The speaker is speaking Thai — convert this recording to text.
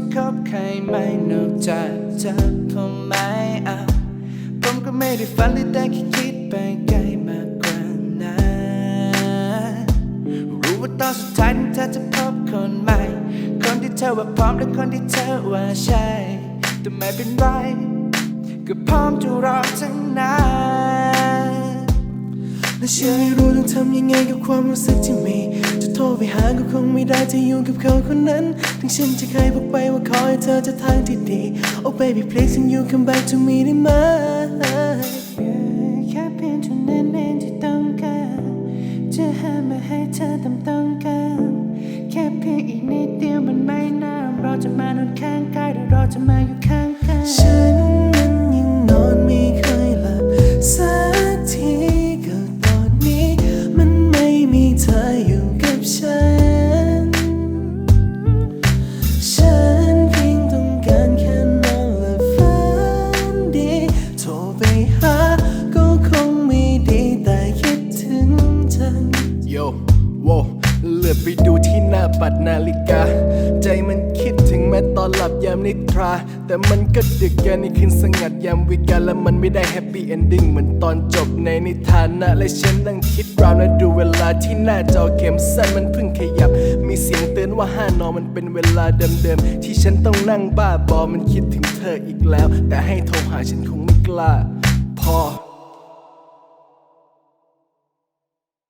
อคงไม่เธอาผมก็ไม่ได้ฝันเลยแต่แค่คิดไปไกลมากกว่านั้นรู้ว่าตอนสุดท้ายนั้นเธอจะพบคนใหม่ คนที่เธอว่าพร้อมและคนที่เธอว่าใช่ แต่ไม่เป็นไร ก็พร้อมจะรอทั้งนั้นและฉันไม่รู้ต้องทำยังไงกับความรู้สึกที่มี โทรไปหาก็คงไม่ได้จะอยู่กับเขาคนนั้น ถึงฉันจะเคยบอกไปว่าขอให้เธอจะทางที่ดี Oh baby please can you come back to me ได้ไหมแค่เพียงเท่านั้นเองที่ต้องการจะหามาให้เธอตามต้องการแค่เพียงอีกนิดเดียวมันไม่นานเราจะมานอนข้างกายเราจะมาอยู่ข้าง วเลือไปดูที่หน้าปัดนาฬิกา ใจมันคิดถึงแม้ตอนหลับยามนิทรา แต่มันก็ดึกแกในคืนสงัดยามวิกาและมันไม่ได้แฮปปี้เอนดิ้งเหมือนตอนจบในนิทานนะ และฉันนั่งคิดราวและดูเวลาที่หน้าจอเข็มสั้นมันเพิ่งขยับ มีเสียงเตือนว่าห้านอนมันเป็นเวลาเดิมๆ ที่ฉันต้องนั่งบ้าบอมันคิดถึงเธออีกแล้ว แต่ให้โทรหาฉันคงไม่กล้า พอ